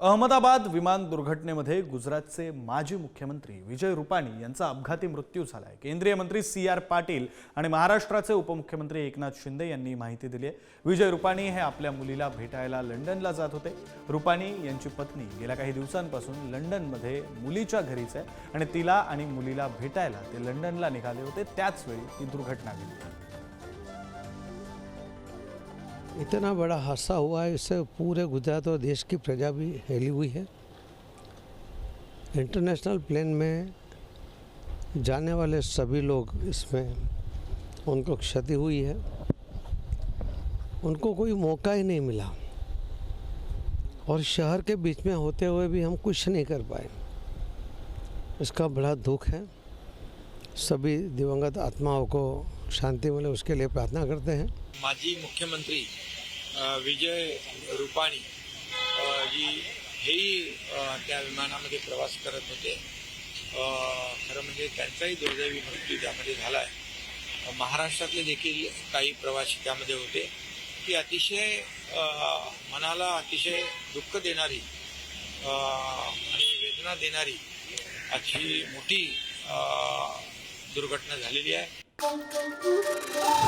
अहमदाबाद विमान दुर्घटनेमध्ये गुजरातचे माजी मुख्यमंत्री विजय रुपाणी यांचा अपघाती मृत्यू झाला आहे केंद्रीय मंत्री सी आर पाटील आणि महाराष्ट्राचे उपमुख्यमंत्री एकनाथ शिंदे यांनी माहिती दिली आहे. विजय रुपाणी हे आपल्या मुलीला भेटायला लंडनला जात होते. रुपाणी यांची पत्नी गेल्या काही दिवसांपासून लंडनमध्ये मुलीच्या घरीच आहे आणि तिला आणि मुलीला भेटायला ते लंडनला निघाले होते. त्याचवेळी ती ही दुर्घटना घडली. इतना बड़ा हादसा हुआ है, इससे पूरे गुजरात और देश की प्रजा भी हेली हुई है। इंटरनेशनल प्लेन में जाने वाले सभी लोग इसमें, उनको क्षति हुई है। उनको कोई मौका ही नहीं मिला। और शहर के बीच में होते हुए भी हम कुछ नहीं कर पाए। इसका बड़ा दुख है। सभी दिवंगत आत्माओं को शांति मिले उसके लिए प्रार्थना करते हैं। माजी मुख्यमंत्री विजय रुपाणी जी हेही त्या विमानामध्ये प्रवास करत होते. खरं म्हणजे त्यांचाही दुर्दैवी मृत्यू त्यामध्ये झाला आहे महाराष्ट्रातले देखील काही प्रवासी त्यामध्ये होते. ती अतिशय मनाला अतिशय दुःख देणारी आणि वेदना देणारी अशी मोठी दुर्घटना झालेली आहे. Boom, boom, boom.